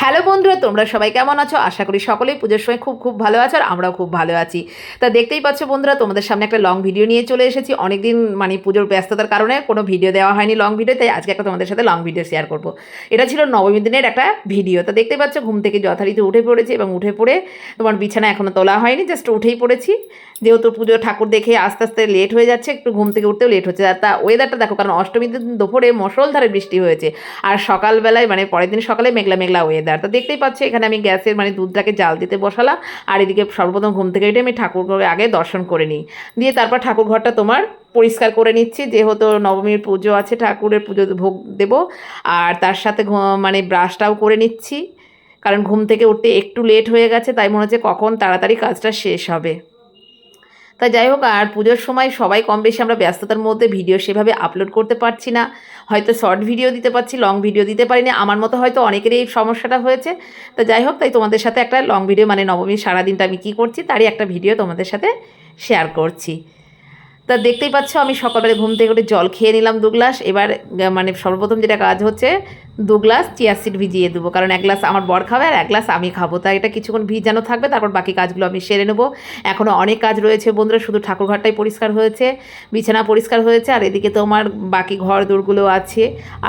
Hello বন্ধুরা, তোমরা সবাই কেমন আছো? আশা করি সকলেই পুজোর সময় খুব খুব ভালো আছো আর আমরাও খুব ভালো আছি। তা দেখতেই পাচ্ছ বন্ধুরা, তোমাদের সামনে একটা লং ভিডিও নিয়ে চলে এসেছি। অনেকদিন মানে পুজোর ব্যস্ততার কারণে কোনো ভিডিও দেওয়া হয়নি লং ভিডিও তাই আজকে একটা তোমাদের সাথে লং ভিডিও শেয়ার করব। এটা ছিল নবমী দিনের একটা ভিডিও তা দেখতেই পাচ্ছ ঘুম থেকে যথারীতি উঠে পড়েছি এবং উঠে পড়ে তোমার বিছানা এখনও তোলা হয়নি জাস্ট উঠেই পড়েছি। যেহেতু পুজো ঠাকুর দেখে আস্তে আস্তে লেট হয়ে যাচ্ছে, একটু ঘুম থেকে উঠতেও লেট হচ্ছে। আর তা ওয়েদারটা দেখো, কারণ অষ্টমীর দিন দুপুরে মশলধারে বৃষ্টি হয়েছে। আর সকালবেলায় মানে পরের দিন সকালে মেঘলা মেঘলা ওয়েদার তো দেখতেই পাচ্ছি, এখানে আমি গ্যাসের মানে দুধটাকে জাল দিতে বসালাম, আর এদিকে সর্বপ্রথম ঘুম থেকে উঠে আমি ঠাকুর ঘরে আগে দর্শন করে নিই। দিয়ে তারপর ঠাকুর ঘরটা তোমার পরিষ্কার করে নিচ্ছি, যেহেতু নবমীর পুজো আছে, ঠাকুরের পুজো ভোগ দেব, আর তার সাথে মানে ব্রাশটাও করে নিচ্ছি। কারণ ঘুম থেকে উঠতে একটু লেট হয়ে গেছে, তাই মনে হচ্ছে কখন তাড়াতাড়ি কাজটা শেষ হবে। তা যাই হোক, আর পুজোর সময় সবাই কম বেশি আমরা ব্যস্ততার মধ্যে ভিডিও সেভাবে আপলোড করতে পারছি না। হয়তো শর্ট ভিডিও দিতে পারছি লং ভিডিও দিতে পারি না আমার মতো হয়তো অনেকেরই এই সমস্যাটা হয়েছে। তা যাই হোক, তাই তোমাদের সাথে একটা লং ভিডিও মানে নবমীর সারাদিনটা আমি কী করছি, তারই একটা ভিডিও তোমাদের সাথে শেয়ার করছি। তা দেখতেই পাচ্ছ, আমি সকালবেলা ঘুম থেকে উঠে জল খেয়ে নিলাম দু গ্লাস। এবার মানে সর্বপ্রথম যেটা কাজ হচ্ছে, দু গ্লাস চিয়া সিড ভিজিয়ে দেবো। কারণ এক গ্লাস আমার বর খাবে আর এক গ্লাস আমি খাব। তাই এটা কিছুক্ষণ ভিজানো থাকবে, তারপর বাকি কাজগুলো আমি সেরে নেব। এখনও অনেক কাজ রয়েছে বন্ধুরা, শুধু ঠাকুর ঘরটাই পরিষ্কার হয়েছে, বিছানা পরিষ্কার হয়েছে, আর এদিকে তো আমার বাকি ঘর দৌড়গুলো আছে।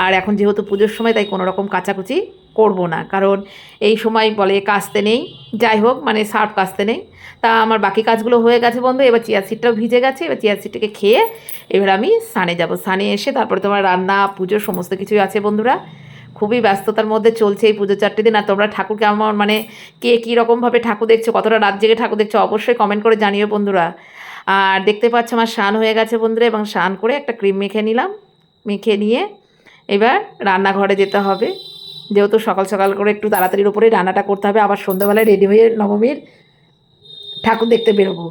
আর এখন যেহেতু পুজোর সময়, তাই কোনো রকম কাচাকুচি করব না। কারণ এই সময় বলে কাচতে নেই। যাই হোক মানে সার্ফ কাচতে নেই। তা আমার বাকি কাজগুলো হয়ে গেছে বন্ধু। এবার চেয়ার সিটটাও ভিজে গেছে। এবার চেয়ার সিটটাকে খেয়ে এবার আমি সানে যাব। সানে এসে তারপরে তোমার রান্না, পুজো সমস্ত কিছুই আছে বন্ধুরা। খুবই ব্যস্ততার মধ্যে চলছে এই পুজো চারটে দিন। আর তোমরা ঠাকুরকে আমার মানে কে কী রকমভাবে ঠাকুর দেখছ, কতটা রাত জেগে ঠাকুর দেখছ, অবশ্যই কমেন্ট করে জানিও বন্ধুরা। আর দেখতে পাচ্ছ আমার স্নান হয়ে গেছে বন্ধুরা। এবং স্নান করে একটা ক্রিম মেখে নিলাম। মেখে নিয়ে এবার রান্নাঘরে যেতে হবে। যেহেতু সকাল সকাল করে একটু তাড়াতাড়ির উপরে রান্নাটা করতে হবে, আবার সন্ধ্যাবেলায় রেডি হয়ে নবমীর ঠাকুর দেখতে বেরোবো।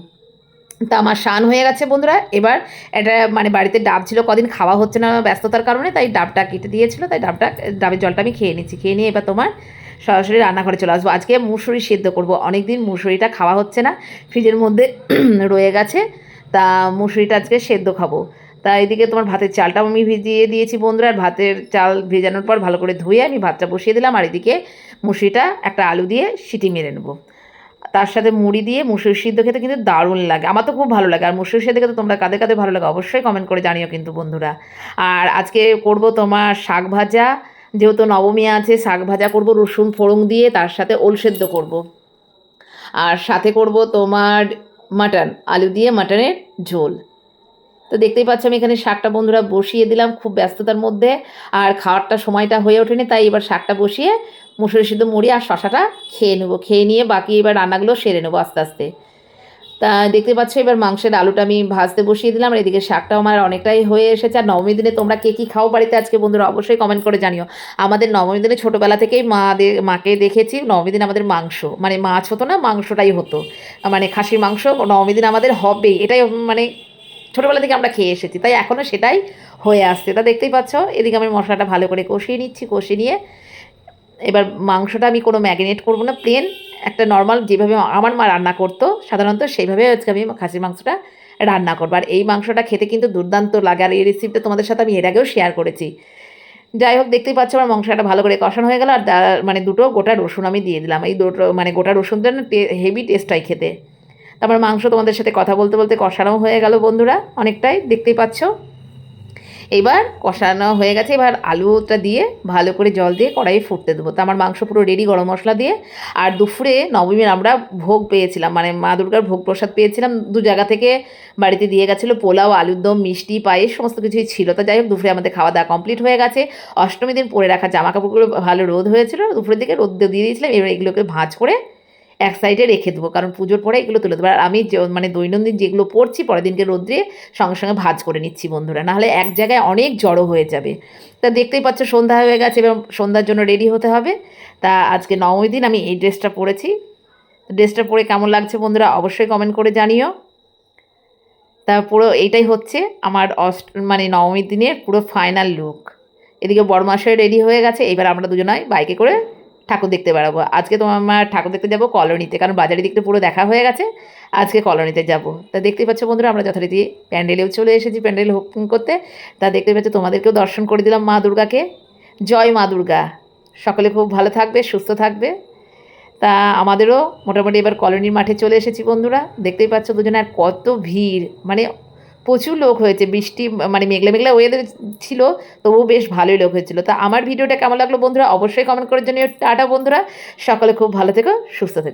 তা আমার স্নান হয়ে গেছে বন্ধুরা, এবার এটা মানে বাড়িতে ডাব ছিল, কদিন খাওয়া হচ্ছে না ব্যস্ততার কারণে, তাই ডাবটা কেটে দিয়েছিল, তাই ডাবটা, ডাবের জলটা আমি খেয়ে নিচ্ছি। খেয়ে নিয়ে এবার তোমার সরাসরি রান্নাঘরে চলে আসব। আজকে মুসুরি সেদ্ধ করব অনেক দিন মুসুরিটা খাওয়া হচ্ছে না, ফ্রিজের মধ্যে রয়ে গেছে, তা মুসুরিটা আজকে সেদ্ধ খাব। তা এদিকে তোমার ভাতের চালটাও আমি ভিজিয়ে দিয়েছি বন্ধুরা, আর ভাতের চাল ভেজানোর পর ভালো করে ধুয়ে আমি ভাতটা বসিয়ে দিলাম, আর এদিকে মুসুরিটা একটা আলু দিয়ে সিটি মেরে নেব। তার সাথে মুড়ি দিয়ে মুসুর সিদ্ধ খেতে কিন্তু দারুণ লাগে, আমার তো খুব ভালো লাগে, আর মুসুরি সিদ্ধ খেতে তোমরা কাদের কাদের ভালো লাগে অবশ্যই কমেন্ট করে জানিও কিন্তু বন্ধুরা। আর আজকে করব তোমার শাক ভাজা, যেহেতু নবমী আছে, শাক ভাজা করব, রসুন ফোড়ং দিয়ে তার সাথে ওল সেদ্ধ করব। আর সাথে করব তোমার মাটন, আলু দিয়ে মাটনের ঝোল। তো দেখতেই পাচ্ছ আমি এখানে শাকটা বন্ধুরা বসিয়ে দিলাম খুব ব্যস্ততার মধ্যে। আর খাওয়ারটা সময়টা হয়ে ওঠেনি, তাই এবার শাকটা বসিয়ে মুসুরি সিদ্ধ মুড়ি আর শশাটা খেয়ে নেব। খেয়ে নিয়ে বাকি এবার রান্নাগুলো সেরে নেব আস্তে আস্তে। তা দেখতে পাচ্ছ এবার মাংসের আলুটা আমি ভাজতে বসিয়ে দিলাম, আর এদিকে শাকটাও আমার অনেকটাই হয়ে এসেছে। আর নবমী দিনে তোমরা কে কী খাও বাড়িতে আজকে বন্ধুরা অবশ্যই কমেন্ট করে জানিও। আমাদের নবমী দিনে ছোটোবেলা থেকেই মা মাকে দেখেছি নবমী দিন আমাদের মাংস। মানে মাছ হতো না, মাংসটাই হতো। মানে খাসির মাংস নবমী দিন আমাদের হবেই। এটাই মানে ছোটোবেলা থেকে আমরা খেয়ে এসেছি, তাই এখনও সেটাই হয়ে আসছে। তা দেখতেই পাচ্ছ, এদিকে আমি মশলাটা ভালো করে কষিয়ে নিচ্ছি, কষিয়ে নিয়ে এবার মাংসটা আমি কোনো ম্যাগনেট করব না প্লেন একটা নর্মাল যেভাবে আমার মা রান্না করতো, সাধারণত সেইভাবে আজকে আমি খাসির মাংসটা রান্না করব। আর এই মাংসটা খেতে কিন্তু দুর্দান্ত লাগে, আর এই রেসিপিটা তোমাদের সাথে আমি এর আগেও শেয়ার করেছি। যাই হোক, দেখতেই পাচ্ছ আমার মাংসটা ভালো করে কষানো হয়ে গেল, আর মানে দুটো গোটা রসুন আমি দিয়ে দিলাম। এই দুটো মানে গোটা রসুনটা হেভি টেস্ট হয় খেতে। তারপর মাংস তোমাদের সাথে কথা বলতে বলতে কষানো হয়ে গেল বন্ধুরা, অনেকটাই, দেখতেই পাচ্ছ? এবার কষানো হয়ে গেছে, এবার আলুটা দিয়ে ভালো করে জল দিয়ে কড়াইয়ে ফুটতে দেবো। তো আমার মাংস পুরো রেডি গরম মশলা দিয়ে। আর দুপুরে নবমীর আমরা ভোগ পেয়েছিলাম মানে মা দুর্গার ভোগ প্রসাদ পেয়েছিলাম। দু জায়গা থেকে বাড়িতে দিয়ে গেছিল পোলাও, আলুর দম, মিষ্টি, পায়েস, সমস্ত কিছুই ছিল। তো যাই হোক, দুপুরে আমাদের খাওয়া দাওয়া কমপ্লিট হয়ে গেছে। অষ্টমী দিন পরে রাখা জামা কাপড়গুলো ভালো রোদ হয়েছিল, দুপুরের দিকে রোদ দিয়ে দিয়েছিলাম, এবার এগুলোকে ভাঁজ করে এক সাইডে রেখে দেবো, কারণ পুজোর পরে এগুলো তুলে দেবো। আর আমি মানে দৈনন্দিন যেগুলো পড়ছি পরের দিনকে রোদ্রে সঙ্গে সঙ্গে ভাজ করে নিচ্ছি বন্ধুরা। নাহলে এক জায়গায় অনেক জড়ো হয়ে যাবে। তা দেখতেই পাচ্ছ সন্ধ্যা হয়ে গেছে এবং সন্ধ্যার জন্য রেডি হতে হবে। তা আজকে নবমী দিন আমি এই ড্রেসটা পরেছি। ড্রেসটা পরে কেমন লাগছে বন্ধুরা অবশ্যই কমেন্ট করে জানিও। তা পুরো এইটাই হচ্ছে আমার অষ্ট মানে নবমীর দিনের পুরো ফাইনাল লুক এদিকে বড়মাসে রেডি হয়ে গেছে, এবার আমরা দুজনাই বাইকে করে ঠাকুর দেখতে বেড়াবো। আজকে তোমার আমার ঠাকুর দেখতে যাব কলোনিতে, কারণ বাজারের দিকটা পুরো দেখা হয়ে গেছে। আজকে কলোনিতে যাব। তা দেখতেই পাচ্ছ বন্ধুরা, আমরা যথারীতি প্যান্ডেলেও চলে এসেছি প্যান্ডেল করতে। তা দেখতে পাচ্ছ তোমাদেরকেও দর্শন করে দিলাম মা দুর্গাকে। জয় মা দুর্গা। সকলে খুব ভালো থাকবে, সুস্থ থাকবে। তা আমাদেরও মোটামুটি এবার কলোনির মাঠে চলে এসেছি বন্ধুরা। দেখতেই পাচ্ছ দুজনে আর কত ভিড়। মানে প্রচুর লোক হয়েছে, বৃষ্টি মানে মেঘলা মেঘলা ওয়েদার ছিল, তবুও বেশ ভালোই লোক হয়েছিল। তা আমার ভিডিওটা কেমন লাগল বন্ধুরা, অবশ্যই কমেন্ট করার জন্য টাটা বন্ধুরা, সকলে খুব ভালো থেকো, সুস্থ থেকো।